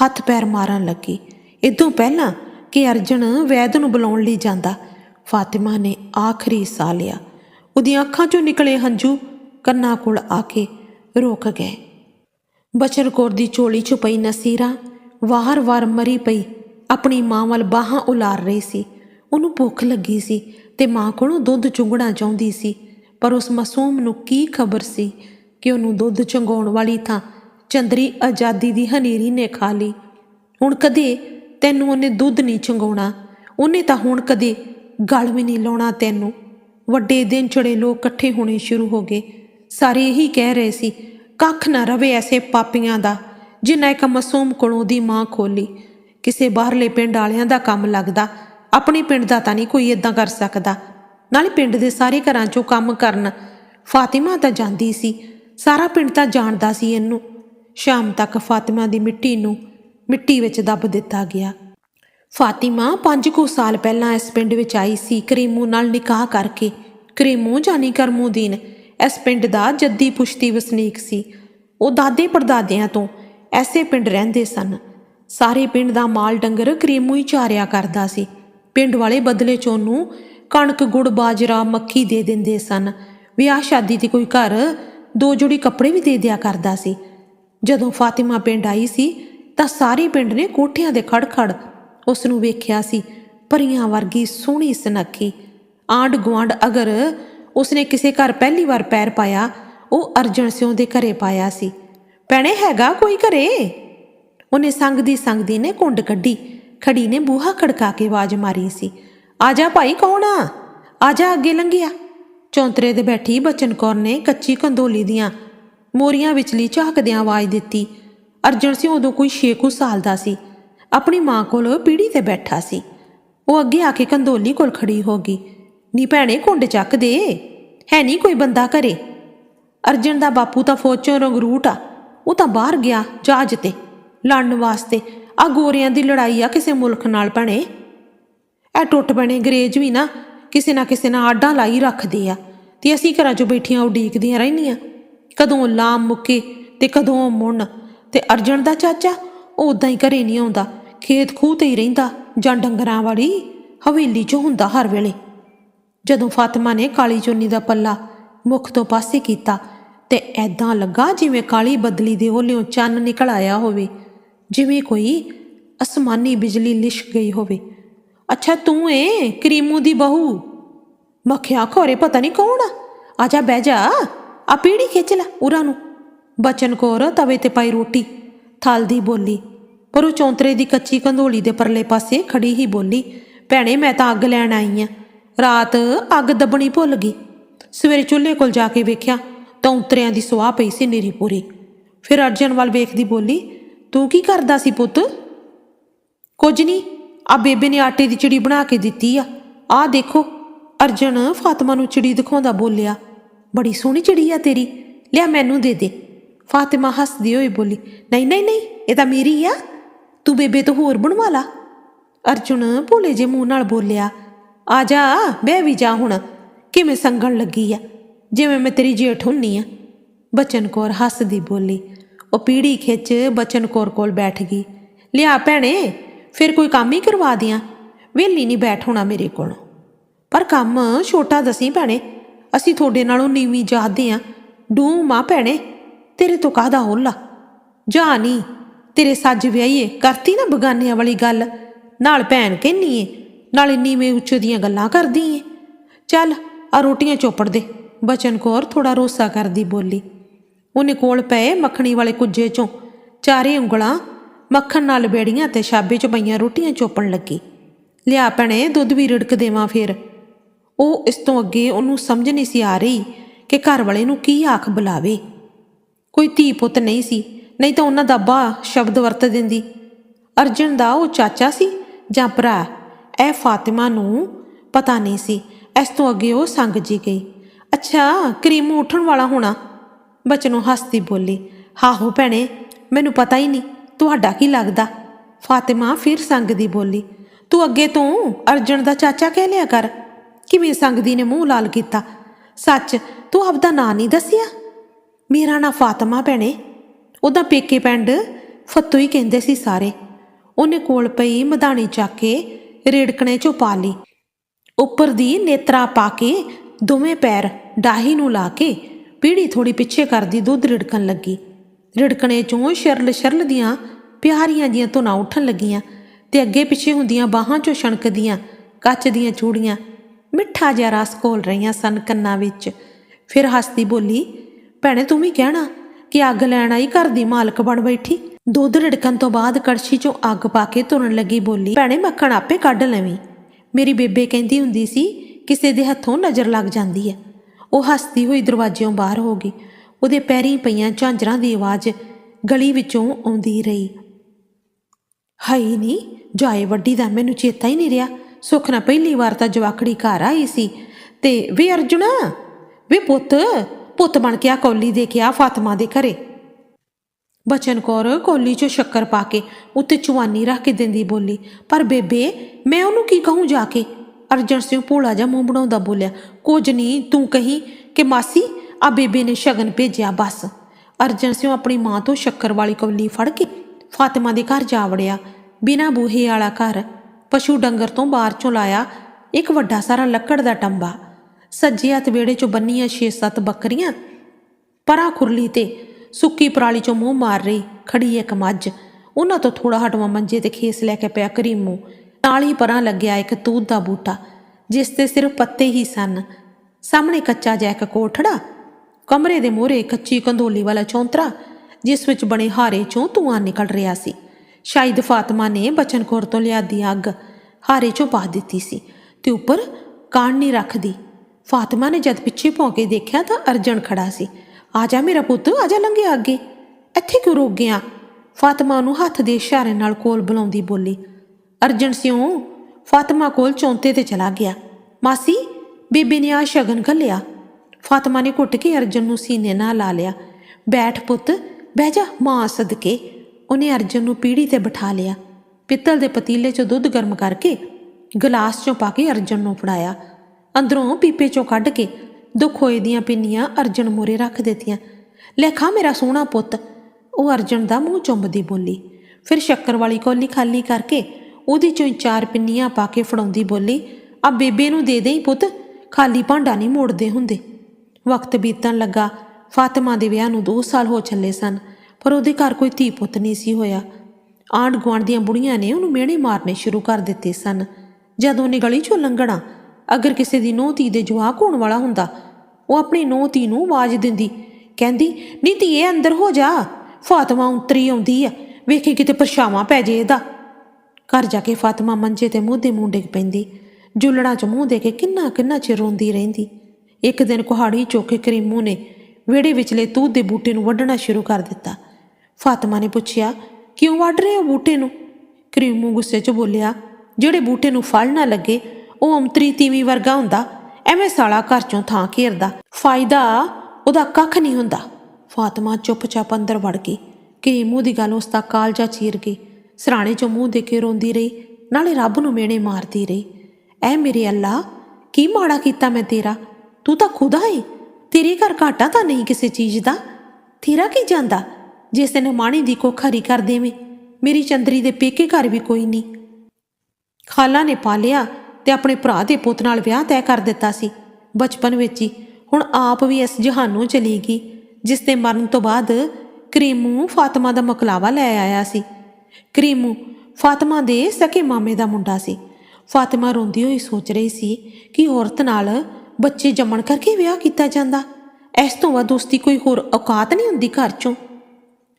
ਹੱਥ ਪੈਰ ਮਾਰਨ ਲੱਗੀ। ਇਦੋਂ ਪਹਿਲਾਂ ਕਿ ਅਰਜਨ ਵੈਦ ਨੂੰ ਬੁਲਾਉਣ ਲਈ ਜਾਂਦਾ, ਫਾਤਿਮਾ ਨੇ ਆਖਰੀ ਸਾਹ ਲਿਆ। ਉਹਦੀਆਂ ਅੱਖਾਂ 'ਚੋਂ ਨਿਕਲੇ ਹੰਝੂ ਕੰਨਾਂ ਕੋਲ ਆ ਕੇ ਰੁਕ ਗਏ। ਬਚਨ ਕੌਰ ਦੀ ਝੋਲੀ 'ਚ ਪਈ ਨਸੀਰਾ ਵਾਰ-ਵਾਰ ਮਰੀ ਪਈ, ਆਪਣੀ ਮਾਂ ਵੱਲ ਬਾਹਾਂ ਉਲਾਰ ਰਹੀ ਸੀ। ਉਹਨੂੰ ਭੁੱਖ ਲੱਗੀ ਸੀ ਤੇ ਮਾਂ ਕੋਲੋਂ ਦੁੱਧ ਚੁੰਗਣਾ ਚਾਹੁੰਦੀ ਸੀ। ਪਰ ਉਸ ਮਾਸੂਮ ਨੂੰ ਕੀ ਖਬਰ ਸੀ ਕਿ ਉਹਨੂੰ ਦੁੱਧ ਚੰਗਾਉਣ ਵਾਲੀ ਥਾਂ ਚੰਦਰੀ ਆਜ਼ਾਦੀ ਦੀ ਹਨੇਰੀ ਨੇ ਖਾ ਲਈ। ਹੁਣ ਕਦੇ ਤੈਨੂੰ ਉਹਨੇ ਦੁੱਧ ਨਹੀਂ ਚੰਗਾਉਣਾ, ਉਹਨੇ ਤਾਂ ਹੁਣ ਕਦੇ ਗਲ ਵੀ ਨਹੀਂ ਲਾਉਣਾ ਤੈਨੂੰ। ਵੱਡੇ ਦਿਨ ਚੜੇ ਲੋਕ ਇਕੱਠੇ ਹੋਣੇ ਸ਼ੁਰੂ ਹੋ ਗਏ। ਸਾਰੇ ਇਹੀ ਕਹਿ ਰਹੇ ਸੀ, ਕੱਖ ਨਾ ਰਵੇ ਐਸੇ ਪਾਪੀਆਂ ਦਾ ਜਿਨ੍ਹਾਂ ਇੱਕ ਮਾਸੂਮ ਕੋਲੋਂ ਦੀ ਮਾਂ ਖੋਲੀ ਕਿਸੇ ਬਾਹਰਲੇ ਪਿੰਡ ਵਾਲਿਆਂ ਦਾ ਕੰਮ ਲੱਗਦਾ ਆਪਣੇ ਪਿੰਡ ਦਾ ਤਾਂ ਨਹੀਂ ਕੋਈ ਇਦਾਂ ਕਰ ਸਕਦਾ। ਨਾਲੇ ਪਿੰਡ ਦੇ ਸਾਰੇ ਘਰਾਂ 'ਚੋਂ ਕੰਮ ਕਰਨ। ਫਾਤਿਮਾ ਤਾਂ ਜਾਂਦੀ ਸੀ। ਸਾਰਾ ਪਿੰਡ ਤਾਂ ਜਾਣਦਾ ਸੀ ਇਹਨੂੰ। ਸ਼ਾਮ ਤੱਕ ਫਾਤਿਮਾ ਦੀ ਮਿੱਟੀ ਨੂੰ ਮਿੱਟੀ ਵਿੱਚ ਦੱਬ ਦਿੱਤਾ ਗਿਆ। ਫਾਤਿਮਾ 5 ਕੁ ਸਾਲ ਪਹਿਲਾਂ ਇਸ ਪਿੰਡ ਵਿੱਚ ਆਈ ਸੀ ਕਰੀਮੂ ਨਾਲ ਨਿਕਾਹ ਕਰਕੇ। ਕਰੀਮੂ ਜਾਨੀ ਕਰਮੂਦੀਨ ਇਸ ਪਿੰਡ ਦਾ ਜੱਦੀ ਪੁਸ਼ਤੀ ਵਸਨੀਕ ਸੀ। ਉਹ ਦਾਦੇ ਪੜਦਾਦਿਆਂ ਤੋਂ ਐਸੇ ਪਿੰਡ ਰਹਿੰਦੇ ਸਨ। ਸਾਰੇ ਪਿੰਡ ਦਾ ਮਾਲ ਡੰਗਰ ਕਰੀਮੂ ਹੀ ਚਾਰਿਆ ਕਰਦਾ ਸੀ। ਪਿੰਡ ਵਾਲੇ ਬਦਲੇ ਚ ਉਹਨੂੰ ਕਣਕ, ਗੁੜ, ਬਾਜਰਾ, ਮੱਖੀ ਦੇ ਦਿੰਦੇ ਸਨ। ਵਿਆਹ ਸ਼ਾਦੀ ਤੇ ਕੋਈ ਘਰ ਦੋ ਜੋੜੀ ਕੱਪੜੇ ਵੀ ਦੇ ਦਿਆ ਕਰਦਾ ਸੀ। ਜਦੋਂ ਫਾਤਿਮਾ ਪਿੰਡ ਆਈ ਸੀ ਤਾਂ ਸਾਰੇ ਪਿੰਡ ਨੇ ਕੋਠਿਆਂ ਦੇ ਖੜਖੜ ਉਸ ਨੂੰ ਵੇਖਿਆ ਸੀ ਪਰੀਆਂ ਵਰਗੀ ਸੋਹਣੀ ਸੁਨੱਖੀ। ਆਂਡ ਗੁਆਂਢ ਅਗਰ ਉਸਨੇ ਕਿਸੇ ਘਰ ਪਹਿਲੀ ਵਾਰ ਪੈਰ ਪਾਇਆ, ਉਹ ਅਰਜਨ ਸਿਉਂ ਦੇ ਘਰੇ ਪਾਇਆ ਸੀ। ਭੈਣੇ, ਹੈਗਾ ਕੋਈ ਘਰੇ? ਉਹਨੇ ਸੰਗਦੀ ਸੰਗਦੀ ਨੇ ਕੁੰਡ ਕੱਢੀ। ਖੜੀ ਨੇ ਬੂਹਾ ਖੜਕਾ ਕੇ ਆਵਾਜ਼ ਮਾਰੀ ਸੀ। ਆ ਜਾ ਭਾਈ, ਕੌਣ ਆ? ਆ ਜਾ ਅੱਗੇ ਲੰਘਿਆ। ਚੌਂਤਰੇ ਤੇ ਬੈਠੀ ਬਚਨ ਕੌਰ ਨੇ ਕੱਚੀ ਕੰਦੋਲੀ ਦੀਆਂ ਮੋਰੀਆਂ ਵਿਚਲੀ ਝਾਕਦਿਆਂ ਆਵਾਜ਼ ਦਿੱਤੀ। ਅਰਜਨ ਸਿੰਘ ਉਦੋਂ ਕੋਈ 6 ਸਾਲ ਦਾ ਸੀ। ਆਪਣੀ ਮਾਂ ਕੋਲ ਪੀੜੀ ਤੇ ਬੈਠਾ ਸੀ। ਉਹ ਅੱਗੇ ਆ ਕੇ ਕੰਦੋਲੀ ਕੋਲ ਖੜੀ ਹੋ ਗਈ। ਨੀ ਭੈਣੇ, ਕੁੰਡ ਚੱਕ ਦੇ। ਹੈ ਨਹੀਂ ਕੋਈ ਬੰਦਾ ਘਰੇ? ਅਰਜਨ ਦਾ ਬਾਪੂ ਤਾਂ ਫੌਜ ਚੋਂ ਰੰਗਰੂਟ ਆ। ਉਹ ਤਾਂ ਬਾਹਰ ਗਿਆ ਜਹਾਜ਼ ਤੇ, ਲੜਨ ਵਾਸਤੇ। ਆ ਗੋਰਿਆਂ ਦੀ ਲੜਾਈ ਆ ਕਿਸੇ ਮੁਲਕ ਨਾਲ ਭਣੇ। ਇਹ ਟੁੱਟ ਬਣੇ ਅੰਗਰੇਜ਼ ਵੀ ਨਾ ਕਿਸੇ ਨਾ ਕਿਸੇ ਨਾਲ ਆਡਾਂ ਲਾਈ ਰੱਖਦੇ ਆ ਤੇ ਅਸੀਂ ਘਰਾਂ 'ਚੋਂ ਬੈਠੀਆਂ ਉਡੀਕਦੀਆਂ ਰਹਿੰਦੀਆਂ। ਕਦੋਂ ਲਾਮ ਮੁੱਕੇ ਤੇ ਕਦੋਂ ਮੁੰਨ ਤੇ ਅਰਜਨ ਦਾ ਚਾਚਾ ਉਹ ਉਦਾਂ ਹੀ ਘਰੇ ਨਹੀਂ ਆਉਂਦਾ। ਖੇਤ ਖੂਹ ਤੇ ਹੀ ਰਹਿੰਦਾ ਜਾਂ ਡੰਗਰਾਂ ਵਾਲੀ ਹਵੇਲੀ 'ਚ ਹੁੰਦਾ ਹਰ ਵੇਲੇ। ਜਦੋਂ ਫਾਤਮਾ ਨੇ ਕਾਲੀ ਚੁੰਨੀ ਦਾ ਪੱਲਾ ਮੁਖ ਤੋਂ ਪਾਸੇ ਕੀਤਾ ਤੇ ਐਦਾਂ ਲੱਗਾ ਜਿਵੇਂ ਕਾਲੀ ਬਦਲੀ ਦੇ ਓਲਿਓਂ ਚੰਨ ਨਿਕਲ ਆਇਆ ਹੋਵੇ। ਜਿਵੇਂ ਕੋਈ ਅਸਮਾਨੀ ਬਿਜਲੀ ਲਿਸ਼ਕ ਗਈ ਹੋਵੇ। ਅੱਛਾ, ਤੂੰ ਏ ਕਰੀਮੂ ਦੀ ਬਹੂ? ਮੱਖਿਆ ਖੋਰੇ, ਪਤਾ ਨਹੀਂ ਕੌਣ ਆ? ਆ ਜਾ, ਬਹਿ ਜਾ। ਆ ਪੀੜੀ ਖਿੱਚ ਲੈ ਉਰਾਂ ਨੂੰ। ਬਚਨ ਕੋਰ ਤਵੇ ਤੇ ਪਾਈ ਰੋਟੀ। ਥਲ ਦੀ ਬੋਲੀ। ਪਰ ਉਹ ਚੌਂਤਰੇ ਦੀ ਕੱਚੀ ਕੰਧੋਲੀ ਦੇ ਪਰਲੇ ਪਾਸੇ ਖੜੀ ਹੀ ਬੋਲੀ, ਭੈਣੇ, ਮੈਂ ਤਾਂ ਅੱਗ ਲੈਣ ਆਈ ਆ। ਰਾਤ ਅੱਗ ਦੱਬਣੀ ਭੁੱਲ ਗਈ। ਸਵੇਰੇ ਚੁੱਲ੍ਹੇ ਕੋਲ ਜਾ ਕੇ ਵੇਖਿਆ ਤਾਂ ਉਤਰਿਆਂ ਦੀ ਸੁਆਹ ਪਈ ਸੀ ਨੀਰੀ ਪੂਰੀ। ਫਿਰ ਅਰਜਨ ਵੱਲ ਵੇਖਦੀ ਬੋਲੀ ਤੂੰ ਕੀ ਕਰਦਾ ਸੀ ਪੁੱਤ? ਕੁਝ ਨਹੀਂ ਆ ਬੇਬੇ ਨੇ ਆਟੇ ਦੀ ਚਿੜੀ ਬਣਾ ਕੇ ਦਿੱਤੀ ਆ। ਆ ਦੇਖੋ, ਅਰਜਨ ਫਾਤਿਮਾ ਨੂੰ ਚਿੜੀ ਦਿਖਾਉਂਦਾ ਬੋਲਿਆ, ਬੜੀ ਸੋਹਣੀ ਚਿੜੀ ਆ ਤੇਰੀ, ਲਿਆ ਮੈਨੂੰ ਦੇ ਦੇ। ਫਾਤਿਮਾ ਹੱਸਦੀ ਹੋਈ ਬੋਲੀ, ਨਹੀਂ ਨਹੀਂ ਨਹੀਂ, ਇਹ ਤਾਂ ਮੇਰੀ ਆ, ਤੂੰ ਬੇਬੇ ਤੋਂ ਹੋਰ ਬਣਵਾ ਲਾ। ਅਰਜੁਨ ਭੋਲੇ ਜੇ ਮੂੰਹ ਨਾਲ ਬੋਲਿਆ, ਆ ਜਾ, ਬਹਿ ਵੀ ਜਾ ਹੁਣ, ਕਿਵੇਂ ਸੰਗਣ ਲੱਗੀ ਆ? ਜਿਵੇਂ ਮੈਂ ਤੇਰੀ ਜੇਠ ਹੁੰਨੀ ਆ। ਬਚਨ ਕੌਰ ਹੱਸਦੀ ਬੋਲੀ ਉਹ ਪੀੜੀ ਖਿੱਚ ਬਚਨ ਕੌਰ ਕੋਲ ਬੈਠ ਗਈ। ਲਿਆ ਭੈਣੇ, ਫਿਰ ਕੋਈ ਕੰਮ ਹੀ ਕਰਵਾ ਦਿਆਂ। ਵਿਹਲੀ ਨਹੀਂ ਬੈਠ ਹੋਣਾ ਮੇਰੇ ਕੋਲ। ਪਰ ਕੰਮ ਛੋਟਾ ਦਸੀ ਭੈਣੇ, ਅਸੀਂ ਤੁਹਾਡੇ ਨਾਲੋਂ ਨੀਵੀਂ ਜਾਦੇ ਆ। ਡੂ ਮਾਂ ਭੈਣੇ, ਤੇਰੇ ਤੋਂ ਕਾਹਦਾ ਹੋਲਾ? ਜਾ ਨਹੀਂ ਤੇਰੇ ਸੱਜ ਵਿਆਹੀਏ, ਕਰਤੀ ਨਾ ਬਗਾਨਿਆਂ ਵਾਲੀ ਗੱਲ। ਨਾਲ ਭੈਣ ਕਹਿੰਨੀ ਏ, ਨਾਲੇ ਨੀਵੇਂ ਉੱਚੇ ਦੀਆਂ ਗੱਲਾਂ ਕਰਦੀ ਏ। ਚੱਲ ਆ ਰੋਟੀਆਂ ਚੋਪੜ ਦੇ। ਬਚਨ ਕੌਰ ਥੋੜਾ ਰੋਸਾ ਕਰਦੀ ਬੋਲੀ। ਉਹਨੇ ਕੋਲ ਪਏ ਮੱਖਣੀ ਵਾਲੇ ਕੁੱਜੇ ਚੋਂ। ਚਾਰੇ ਉਂਗਲਾਂ ਮੱਖਣ ਨਾਲ ਬੇੜੀਆਂ ਤੇ ਛਾਬੇ 'ਚ ਪਈਆਂ ਰੋਟੀਆਂ ਚੋਪਣ ਲੱਗੀ। ਲਿਆ ਭੈਣੇ, ਦੁੱਧ ਵੀ ਰਿੜਕ ਦੇਵਾਂ ਫਿਰ। ਉਹ ਇਸ ਤੋਂ ਅੱਗੇ ਉਹਨੂੰ ਸਮਝ ਨਹੀਂ ਸੀ ਆ ਰਹੀ ਕਿ ਘਰ ਵਾਲੇ ਨੂੰ ਕੀ ਆਖ ਬੁਲਾਵੇ। ਕੋਈ ਧੀ ਪੁੱਤ ਨਹੀਂ ਸੀ, ਨਹੀਂ ਤਾਂ ਉਹਨਾਂ ਦਾ ਬਾ ਸ਼ਬਦ ਵਰਤ ਦਿੰਦੀ। ਅਰਜਨ ਦਾ ਉਹ ਚਾਚਾ ਸੀ ਜਾਂ ਭਰਾ? ਇਹ ਫਾਤਿਮਾ ਨੂੰ ਪਤਾ ਨਹੀਂ ਸੀ। ਇਸ ਤੋਂ ਅੱਗੇ ਉਹ ਸੰਗ ਜੀ ਗਈ। ਅੱਛਾ, ਕਰੀਮ ਉੱਠਣ ਵਾਲਾ ਹੋਣਾ। ਬਚਨੋਂ ਹੱਸਦੀ ਬੋਲੀ ਹਾਹੋ ਭੈਣੇ, ਮੈਨੂੰ ਪਤਾ ਹੀ ਨਹੀਂ, ਤੁਹਾਡਾ ਕੀ ਲੱਗਦਾ? ਫਾਤਿਮਾ ਫਿਰ ਸੰਗ ਦੀ ਬੋਲੀ, ਤੂੰ ਅੱਗੇ ਤੋਂ ਅਰਜਨ ਦਾ ਚਾਚਾ ਕਹਿ ਲਿਆ ਕਰ। ਕਿਵੇਂ ਸੰਗਦੀ ਨੇ ਮੂੰਹ ਲਾਲ ਕੀਤਾ? ਸੱਚ, ਤੂੰ ਆਪਦਾ ਨਾਂ ਨਹੀਂ ਦੱਸਿਆ? ਮੇਰਾ ਨਾਂ ਫਾਤਿਮਾ ਭੈਣੇ। ਉਹਦਾ ਪੇਕੇ ਪਿੰਡ ਫੱਤੂ ਹੀ ਕਹਿੰਦੇ ਸੀ ਸਾਰੇ। ਉਹਨੇ ਕੋਲ ਪਈ ਮਧਾਣੀ ਚੱਕ ਕੇ ਰੇੜਕਣੇ ਚੋਂ ਪਾ ਲਈ। ਉੱਪਰ ਦੀ ਨੇਤਰਾ ਪਾ ਕੇ ਦੋਵੇਂ ਪੈਰ ਡਾਹੀ ਨੂੰ ਲਾ ਕੇ ਪੀੜੀ ਥੋੜੀ ਪਿੱਛੇ ਕਰਦੀ ਦੁੱਧ ਰਿੜਕਣ ਲੱਗੀ। ਰਿੜਕਣੇ ਚੋਂ ਸ਼ਰਲ ਸ਼ਰਲ ਦੀਆਂ ਪਿਆਰੀਆਂ ਜੀਆਂ ਧੁਨਾਂ ਉੱਠਣ ਲੱਗੀਆਂ ਤੇ ਅੱਗੇ ਪਿੱਛੇ ਹੁੰਦੀਆਂ ਬਾਹਾਂ ਚੋਂ ਛਣਕਦੀਆਂ, ਕੱਚ ਦੀਆਂ ਚੂੜੀਆਂ। ਮਿੱਠਾ ਜਿਹਾ ਰਸ ਘੋਲ ਰਹੀਆਂ ਸਨ ਕੰਨਾਂ ਵਿੱਚ। ਫਿਰ ਹੱਸਦੀ ਬੋਲੀ, ਭੈਣੇ, ਤੂੰ ਵੀ ਕਹਿਣਾ ਕਿ ਅੱਗ ਲੈਣ ਆਈ ਘਰ ਦੀ ਮਾਲਕ ਬਣ ਬੈਠੀ? ਦੁੱਧ ਰਿੜਕਣ ਤੋਂ ਬਾਅਦ ਕੜਛੀ ਚੋਂ ਅੱਗ ਪਾ ਕੇ ਤੁਰਨ ਲੱਗੀ ਬੋਲੀ, ਭੈਣੇ, ਮੱਖਣ ਆਪੇ ਕੱਢ ਲਵੀਂ। ਮੇਰੀ ਬੇਬੇ ਕਹਿੰਦੀ ਹੁੰਦੀ ਸੀ, ਕਿਸੇ ਦੇ ਹੱਥੋਂ ਨਜ਼ਰ ਲੱਗ ਜਾਂਦੀ ਹੈ। ਉਹ ਹੱਸਦੀ ਹੋਈ ਦਰਵਾਜ਼ਿਓਂ ਬਾਹਰ ਹੋ ਗਈ। ਉਹਦੇ ਪੈਰੀਂ ਪਈਆਂ ਝਾਂਜਰਾਂ ਦੀ ਆਵਾਜ਼ ਗਲੀ ਵਿੱਚੋਂ ਆਉਂਦੀ ਰਹੀ। ਹਾਈ ਨਹੀਂ ਜਾਏ ਵੱਡੀ ਦਾ ਮੈਨੂੰ ਚੇਤਾ ਹੀ ਨਹੀਂ ਰਿਹਾ। ਸੁੱਖ ਨਾ ਪਹਿਲੀ ਵਾਰ ਤਾਂ ਜਵਾਕੜੀ ਘਰ ਆਈ ਸੀ। ਤੇ ਵੇ ਅਰਜੁਨਾ, ਵੇ ਪੁੱਤ ਪੁੱਤ ਬਣ ਕੇ ਆ ਕੌਲੀ ਦੇ ਕੇ ਆ ਫਾਤਮਾ ਦੇ ਘਰੇ। ਬਚਨ ਕੌਰ ਕੌਲੀ 'ਚੋਂ ਸ਼ੱਕਰ ਪਾ ਕੇ ਉੱਤੇ ਚੁਆਨੀ ਰੱਖ ਕੇ ਦਿੰਦੀ ਬੋਲੀ, ਪਰ ਬੇਬੇ, ਮੈਂ ਉਹਨੂੰ ਕੀ ਕਹੂੰ ਜਾ ਕੇ? ਅਰਜਨ ਸਿੰਘ ਭੋਲਾ ਜਿਹਾ ਮੂੰਹ ਬਣਾਉਂਦਾ ਬੋਲਿਆ, ਕੁਝ ਨਹੀਂ, ਤੂੰ ਕਹੀ ਕਿ ਮਾਸੀ ਆ ਬੇਬੇ ਨੇ ਸ਼ਗਨ ਭੇਜਿਆ, ਬਸ। ਅਰਜਨ ਸਿੰਘ ਆਪਣੀ ਮਾਂ ਤੋਂ ਸ਼ੱਕਰ ਵਾਲੀ ਕੌਲੀ ਫੜ ਕੇ ਫਾਤਿਮਾ ਦੇ ਘਰ ਜਾ ਵੜਿਆ, ਬਿਨਾ ਬੂਹੇ ਵਾਲਾ ਘਰ। ਪਸ਼ੂ ਡੰਗਰ ਤੋਂ ਬਾਹਰ ਚੋਂ ਲਾਇਆ ਇੱਕ ਵੱਡਾ ਸਾਰਾ ਲੱਕੜ ਦਾ ਟੰਬਾ। ਸੱਜੇ ਹੱਥ ਵਿਹੜੇ 'ਚੋਂ ਬੰਨੀਆਂ 6-7 ਬੱਕਰੀਆਂ, ਪਰਾਂ ਖੁਰਲੀ ਤੇ ਸੁੱਕੀ ਪਰਾਲੀ 'ਚੋਂ ਮੂੰਹ ਮਾਰ ਰਹੀ ਖੜੀ ਇੱਕ ਮੱਝ। ਉਹਨਾਂ ਤੋਂ ਥੋੜਾ ਹਟਵਾ ਮੰਜੇ ਤੇ ਖੇਸ ਲੈ ਕੇ ਪਿਆ ਕਰੀਮੂ। ਨਾਲ ਹੀ ਪਰਾਂ ਲੱਗਿਆ ਇੱਕ ਤੂਤ ਦਾ ਬੂਟਾ, ਜਿਸ ਤੇ ਸਿਰਫ ਪੱਤੇ ਹੀ ਸਨ। ਸਾਹਮਣੇ ਕੱਚਾ ਜਿਹਾ ਇੱਕ ਕੋਠੜਾ, ਕਮਰੇ ਦੇ ਮੂਹਰੇ ਕੱਚੀ ਕੰਧੋਲੀ ਵਾਲਾ ਚੌਂਤਰਾ, ਜਿਸ ਵਿੱਚ ਬਣੇ ਹਾਰੇ ਚੋਂ ਧੂਆਂ ਨਿਕਲ ਰਿਹਾ ਸੀ। ਸ਼ਾਇਦ ਫਾਤਮਾ ਨੇ ਬਚਨ ਕੌਰ ਤੋਂ ਲਿਆਦੀ ਅੱਗ ਹਾਰੇ ਚੋਂ ਪਾ ਦਿੱਤੀ ਸੀ ਤੇ ਉੱਪਰ ਕਾਣ ਨਹੀਂ ਰੱਖਦੀ। ਫਾਤਮਾ ਨੇ ਜਦ ਪਿੱਛੇ ਭੌਂ ਕੇ ਦੇਖਿਆ ਤਾਂ ਅਰਜਨ ਖੜਾ ਸੀ। ਆ ਜਾ ਮੇਰਾ ਪੁੱਤ, ਆ ਜਾ ਲੰਘਿਆ ਅੱਗੇ। ਇੱਥੇ ਕਿਉਂ ਰੁਕ ਗਿਆ? ਫਾਤਮਾ ਨੂੰ ਹੱਥ ਦੇ ਇਸ਼ਾਰੇ ਨਾਲ ਕੋਲ ਬੁਲਾਉਂਦੀ ਬੋਲੀ। ਅਰਜਨ ਸਿਉ ਫਾਤਿਮਾ ਕੋਲ ਚੌਂਤੇ ਤੇ ਚਲਾ ਗਿਆ। ਮਾਸੀ, ਬੀਬੀ ਨੇ ਆ ਸ਼ਗਨ ਘੱਲਿਆ। ਫਾਤਿਮਾ ਨੇ ਘੁੱਟ ਕੇ ਅਰਜਨ ਨੂੰ ਸੀਨੇ ਨਾਲ ਲਾ ਲਿਆ। ਬੈਠ ਪੁੱਤ, ਬਹਿ ਜਾ ਮਾਂ ਸਦਕੇ। ਉਹਨੇ ਅਰਜਨ ਨੂੰ ਪੀੜੀ ਤੇ ਬਿਠਾ ਲਿਆ। ਪਿੱਤਲ ਦੇ ਪਤੀਲੇ 'ਚ ਦੁੱਧ ਗਰਮ ਕਰਕੇ ਗਲਾਸ 'ਚੋਂ ਪਾ ਕੇ ਅਰਜਨ ਨੂੰ ਫੜਾਇਆ। ਅੰਦਰੋਂ ਪੀਪੇ 'ਚੋਂ ਕੱਢ ਕੇ ਦੁੱਖ ਹੋਏ ਦੀਆਂ ਪਿੰਨੀਆਂ ਅਰਜਨ ਮੋਰੇ ਰੱਖ ਦਿੱਤੀਆਂ। ਲੈ ਖਾ ਮੇਰਾ ਸੋਹਣਾ ਪੁੱਤ। ਉਹ ਅਰਜਨ ਦਾ ਮੂੰਹ ਚੁੰਮਦੀ ਬੋਲੀ। ਫਿਰ ਸ਼ੱਕਰ ਵਾਲੀ ਕੌਲੀ ਖਾਲੀ ਕਰਕੇ ਉਹਦੇ ਚੋਂ ਹੀ ਚਾਰ ਪਿੰਨੀਆਂ ਪਾ ਕੇ ਫੜਾਉਂਦੀ ਬੋਲੀ ਆ ਬੇਬੇ ਨੂੰ ਦੇ ਦੇਈ ਪੁੱਤ, ਖਾਲੀ ਭਾਂਡਾ ਨਹੀਂ ਮੋੜਦੇ ਹੁੰਦੇ। ਵਕਤ ਬੀਤਣ ਲੱਗਾ, ਫਾਤਿਮਾ ਦੇ ਵਿਆਹ ਨੂੰ 2 ਸਾਲ ਹੋ ਚੱਲੇ ਸਨ, ਪਰ ਉਹਦੇ ਘਰ ਕੋਈ ਧੀ ਪੁੱਤ ਨਹੀਂ ਸੀ ਹੋਇਆ। ਆਂਢ ਗੁਆਂਢ ਦੀਆਂ ਬੁੜੀਆਂ ਨੇ ਉਹਨੂੰ ਮਿਹਣੇ ਮਾਰਨੇ ਸ਼ੁਰੂ ਕਰ ਦਿੱਤੇ ਸਨ। ਜਦੋਂ ਉਹਨੇ ਗਲੀ ਚੋਂ ਲੰਘਣਾ, ਅਗਰ ਕਿਸੇ ਦੀ ਨੋਹ ਧੀ ਦੇ ਜਵਾਕ ਹੋਣ ਵਾਲਾ ਹੁੰਦਾ, ਉਹ ਆਪਣੀ ਨੋਹ ਧੀ ਨੂੰ ਆਵਾਜ਼ ਦਿੰਦੀ, ਕਹਿੰਦੀ, ਨੀ ਧੀਏ, ਅੰਦਰ ਹੋ ਜਾ। ਫਾਤਿਮਾ ਉਤਰੀ ਆਉਂਦੀ ਆ, ਵੇਖੀ ਕਿਤੇ ਪਰਛਾਵਾਂ ਪੈ ਜੇ ਇਹਦਾ। ਘਰ ਜਾ ਕੇ ਫਾਤਿਮਾ ਮੰਜੇ ਤੇ ਮੂੰਹ ਦੇ ਮੂੰਹ ਡਿੱਗ ਪੈਂਦੀ। ਜੁਲਣਾ ਚ ਮੂੰਹ ਦੇ ਕੇ ਕਿੰਨਾ ਕਿੰਨਾ ਚਿਰ ਰੋਂਦੀ ਰਹਿੰਦੀ। ਇੱਕ ਦਿਨ ਕੁਹਾੜੀ ਚੁੱਕ ਕੇ ਕਰੀਮੂ ਨੇ ਵਿਹੜੇ ਵਿਚਲੇ ਤੂਤ ਦੇ ਬੂਟੇ ਨੂੰ ਵੱਢਣਾ ਸ਼ੁਰੂ ਕਰ ਦਿੱਤਾ। ਫਾਤਿਮਾ ਨੇ ਪੁੱਛਿਆ, ਕਿਉਂ ਵੱਢ ਰਹੇ ਹੋ ਬੂਟੇ ਨੂੰ? ਕਰੀਮੂ ਗੁੱਸੇ 'ਚ ਬੋਲਿਆ, ਜਿਹੜੇ ਬੂਟੇ ਨੂੰ ਫਲ ਨਾ ਲੱਗੇ, ਉਹ ਅੰਤਰੀ ਤੀਵੀਂ ਵਰਗਾ ਹੁੰਦਾ। ਐਵੇਂ ਸਾਲਾ ਘਰ ਚੋਂ ਥਾਂ ਘੇਰਦਾ। ਫਾਇਦਾ ਉਹਦਾ ਕੱਖ ਨਹੀਂ ਹੁੰਦਾ। ਫਾਤਿਮਾ ਚੁੱਪਚਾਪ ਅੰਦਰ ਵੜ ਗਈ। ਕਰੀਮੂ ਦੀ ਗੱਲ ਉਸ ਦਾ ਕਾਲਜਾ ਚੀਰ ਗਈ। ਸਰਾਣੇ 'ਚੋਂ ਮੂੰਹ ਦੇ ਕੇ ਰੋਂਦੀ ਰਹੀ, ਨਾਲੇ ਰੱਬ ਨੂੰ ਮੇਣੇ ਮਾਰਦੀ ਰਹੀ। ਐ ਮੇਰੇ ਅੱਲਾ, ਕੀ ਮਾੜਾ ਕੀਤਾ ਮੈਂ ਤੇਰਾ? ਤੂੰ ਤਾਂ ਖੁਦਾ ਏ। ਤੇਰੇ ਘਰ ਘਾਟਾ ਤਾਂ ਨਹੀਂ ਕਿਸੇ ਚੀਜ਼ ਦਾ? ਤੇਰਾ ਕੀ ਜਾਂਦਾ? ਜਿਸ ਨੇ ਮਾਣੀ ਦੀ ਕੋਖਰੀ ਕਰ ਦੇਵੇਂ, ਮੇਰੀ ਚੰਦਰੀ ਦੇ ਪੇਕੇ ਘਰ ਵੀ ਕੋਈ ਨਹੀਂ। ਖਾਲਾ ਨੇ ਪਾਲਿਆ ਤੇ ਆਪਣੇ ਭਰਾ ਦੇ ਪੁੱਤ ਨਾਲ ਵਿਆਹ ਤੈਅ ਕਰ ਦਿੱਤਾ ਸੀ। ਬਚਪਨ ਵਿੱਚ ਹੀ ਹੁਣ ਆਪ ਵੀ ਇਸ ਜਹਾਨੋਂ ਚਲੀ ਗਈ, ਜਿਸ ਦੇ ਮਰਨ ਤੋਂ ਬਾਅਦ ਕਰੀਮੂ ਫਾਤਿਮਾ ਦਾ ਮਕਲਾਵਾ ਲੈ ਆਇਆ ਸੀ। ਕਰੀਮੂ, ਫਾਤਿਮਾ ਦੇ ਸਕੇ ਮਾਮੇ ਦਾ ਮੁੰਡਾ ਸੀ। ਫਾਤਿਮਾ ਰੋਂਦੀ ਹੋਈ ਸੋਚ ਰਹੀ ਸੀ ਕਿ ਔਰਤ ਨਾਲ ਬੱਚੇ ਜੰਮਣ ਕਰਕੇ ਵਿਆਹ ਕੀਤਾ ਜਾਂਦਾ। ਇਸ ਤੋਂ ਵੱਧ ਉਸਦੀ ਕੋਈ ਹੋਰ ਔਕਾਤ ਨਹੀਂ ਹੁੰਦੀ ਘਰ ਚੋਂ।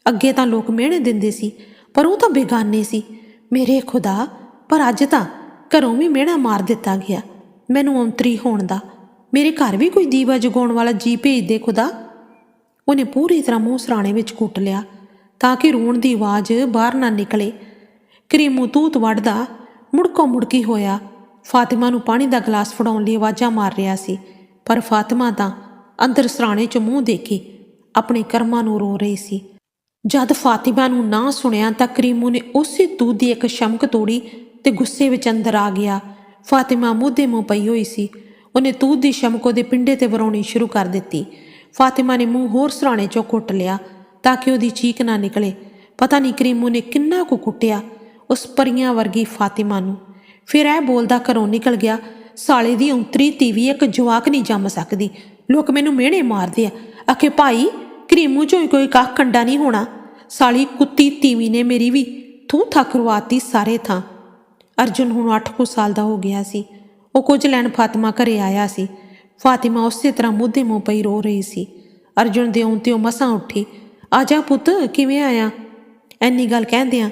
ਅੱਗੇ ਤਾਂ ਲੋਕ ਮਿਹਣੇ ਦਿੰਦੇ ਸੀ, ਪਰ ਉਹ ਤਾਂ ਬੇਗਾਨੇ ਸੀ। ਮੇਰੇ ਖੁਦਾ, ਪਰ ਅੱਜ ਤਾਂ ਘਰੋਂ ਵੀ ਮਿਹਣਾ ਮਾਰ ਦਿੱਤਾ ਗਿਆ। ਮੈਨੂੰ ਅੰਤਰੀ ਹੋਣ ਦਾ। ਮੇਰੇ ਘਰ ਵੀ ਕੋਈ ਦੀਵਾ ਜਗਾਉਣ ਵਾਲਾ ਜੀ ਭੇਜ ਦੇ ਖੁਦਾ। ਉਹਨੇ ਪੂਰੀ ਤਰ੍ਹਾਂ ਮੂੰਹ ਸਰਾਣੇ ਵਿੱਚ ਕੁੱਟ ਲਿਆ। ਤਾਂ ਕਿ ਰੋਣ ਦੀ ਆਵਾਜ਼ ਬਾਹਰ ਨਾ ਨਿਕਲੇ। ਕਰੀਮੂ ਤੂਤ ਵੱਢਦਾ ਮੁੜਕੋ ਮੁੜਕੀ ਹੋਇਆ। ਫਾਤਿਮਾ ਨੂੰ ਪਾਣੀ ਦਾ ਗਲਾਸ ਫੜਾਉਣ ਲਈ ਆਵਾਜ਼ਾਂ ਮਾਰ ਰਿਹਾ ਸੀ, ਪਰ ਫਾਤਿਮਾ ਤਾਂ ਅੰਦਰ ਸਰਾਣੇ 'ਚ ਮੂੰਹ ਦੇ ਕੇ ਆਪਣੇ ਕਰਮਾਂ ਨੂੰ ਰੋ ਰਹੀ ਸੀ। ਜਦ ਫਾਤਿਮਾ ਨੂੰ ਨਾ ਸੁਣਿਆ ਤਾਂ ਕਰੀਮੂ ਨੇ ਉਸੇ ਤੂਤ ਦੀ ਇੱਕ ਸ਼ਮਕ ਤੋੜੀ ਤੇ ਗੁੱਸੇ ਵਿੱਚ ਅੰਦਰ ਆ ਗਿਆ। ਫਾਤਿਮਾ ਮੂੰਹ ਮੂੰਹ ਪਈ ਹੋਈ ਸੀ। ਉਹਨੇ ਤੂਤ ਦੀ ਸ਼ਮਕ ਉਹਦੇ ਪਿੰਡੇ ਤੇ ਵਰਾਉਣੀ ਸ਼ੁਰੂ ਕਰ ਦਿੱਤੀ। ਫਾਤਿਮਾ ਨੇ ਮੂੰਹ ਹੋਰ ਸਰਾਣੇ 'ਚੋਂ ਕੁੱਟ ਲਿਆ। ਤਾਂ ਕਿ ਉਹਦੀ ਚੀਕ ਨਾ ਨਿਕਲੇ। ਪਤਾ ਨਹੀਂ ਕਰੀਮੂ ਨੇ ਕਿੰਨਾ ਕੁ ਕੁੱਟਿਆ ਉਸ ਪਰੀਆਂ ਵਰਗੀ ਫਾਤਿਮਾ ਨੂੰ। ਫਿਰ ਇਹ ਬੋਲਦਾ ਘਰੋਂ ਨਿਕਲ ਗਿਆ। ਸਾਲੇ ਦੀ ਉਂਤਰੀ ਤੀਵੀ ਇੱਕ ਜਵਾਕ ਨਹੀਂ ਜੰਮ ਸਕਦੀ। ਲੋਕ ਮੈਨੂੰ ਮਿਹਣੇ ਮਾਰਦੇ ਆ। ਆਖੇ, ਭਾਈ, ਕਰੀਮੂ ਚੋਂ ਹੀ ਕੋਈ ਕੱਖ ਕੰਡਾ ਨਹੀਂ ਹੋਣਾ। ਸਾਲੀ ਕੁੱਤੀ ਤੀਵੀ ਨੇ ਮੇਰੀ ਵੀ। ਥੂ ਥਕਰਵਾਤੀ ਸਾਰੇ ਥਾਂ। ਅਰਜੁਨ ਹੁਣ 8 ਕੁ ਸਾਲ ਦਾ ਹੋ ਗਿਆ ਸੀ। ਉਹ ਕੁਝ ਲੈਣ ਫਾਤਿਮਾ ਘਰੇ ਆਇਆ ਸੀ। ਫਾਤਿਮਾ ਉਸੇ ਤਰ੍ਹਾਂ ਮੁੱਦੇ ਮੂੰਹ ਪਈ ਰੋ ਰਹੀ ਸੀ। ਅਰਜੁਨ ਦੇ ਆਉਣ ਤੇ ਉਹ ਮਸਾਂ ਉੱਠੀ। ਆ ਜਾ ਪੁੱਤ, ਕਿਵੇਂ ਆਇਆ? ਐਨੀ ਗੱਲ ਕਹਿੰਦਿਆਂ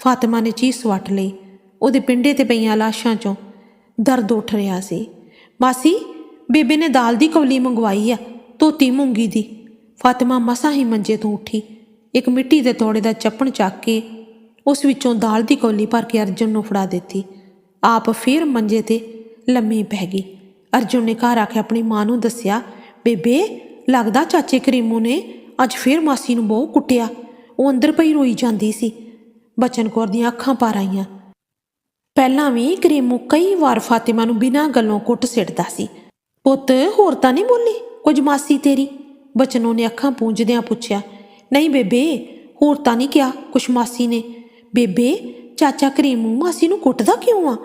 ਫਾਤਿਮਾ ਨੇ ਚੀਸ ਵੱਟ ਲਈ, ਉਹਦੇ ਪਿੰਡੇ ਤੇ ਪਈਆਂ ਲਾਸ਼ਾਂ ਚੋਂ ਦਰਦ ਉੱਠ ਰਿਹਾ ਸੀ। ਮਾਸੀ, ਬੇਬੇ ਨੇ ਦਾਲ ਦੀ ਕੌਲੀ ਮੰਗਵਾਈ ਆ, ਧੋਤੀ ਮੂੰਗੀ ਦੀ। ਫਾਤਿਮਾ ਮਸਾਂ ਹੀ ਮੰਜੇ ਤੋਂ ਉੱਠੀ, ਇੱਕ ਮਿੱਟੀ ਦੇ ਤੋੜੇ ਦਾ ਚੱਪਣ ਚੱਕ ਕੇ ਉਸ ਵਿੱਚੋਂ ਦਾਲ ਦੀ ਕੌਲੀ ਭਰ ਕੇ ਅਰਜੁਨ ਨੂੰ ਫੜਾ ਦਿੱਤੀ। ਆਪ ਫਿਰ ਮੰਜੇ ਤੇ ਲੰਮੀ ਪੈ ਗਈ। ਅਰਜੁਨ ਨੇ ਘਰ ਆ ਕੇ ਆਪਣੀ ਮਾਂ ਨੂੰ ਦੱਸਿਆ, ਬੇਬੇ, ਲੱਗਦਾ ਚਾਚੇ ਕਰੀਮੂ ਨੇ ਅੱਜ ਫਿਰ ਮਾਸੀ ਨੂੰ ਬਹੁਤ ਕੁੱਟਿਆ। ਉਹ ਅੰਦਰ ਪਈ ਰੋਈ ਜਾਂਦੀ ਸੀ। ਬਚਨ ਕੌਰ ਦੀਆਂ ਅੱਖਾਂ ਪਾਰ ਆਈਆਂ। ਪਹਿਲਾਂ ਵੀ ਕਰੀਮੂ ਕਈ ਵਾਰ ਫਾਤਿਮਾ ਨੂੰ ਬਿਨਾਂ ਗੱਲੋਂ ਕੁੱਟ ਸਿੱਟਦਾ ਸੀ। ਪੁੱਤ, ਹੋਰ ਤਾਂ ਨਹੀਂ ਬੋਲੀ? ਕੁਝ ਮਾਸੀ ਤੇਰੀ? ਬਚਨੋਂ ਨੇ ਅੱਖਾਂ ਪੂੰਝਦਿਆਂ ਪੁੱਛਿਆ। ਨਹੀਂ ਬੇਬੇ, ਹੋਰ ਤਾਂ ਨਹੀਂ ਕਿਹਾ ਕੁਛ ਮਾਸੀ ਨੇ। ਬੇਬੇ, ਚਾਚਾ ਕਰੀਮੂ ਮਾਸੀ ਨੂੰ ਕੁੱਟਦਾ ਕਿਉਂ ਆ?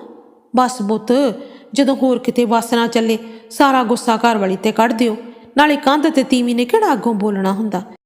ਬਸ ਬੁੱਤ ਜਦੋਂ ਹੋਰ ਕਿਤੇ ਵਸ ਨਾ ਚੱਲੇ, ਸਾਰਾ ਗੁੱਸਾ ਘਰ ਵਾਲੀ ਤੇ ਕੱਢ ਦਿਓ। ਨਾਲੇ ਕੰਧ ਤੇ ਤੀਵੀਂ ਨੇ ਕਿਹੜਾ ਅੱਗੋਂ ਬੋਲਣਾ ਹੁੰਦਾ?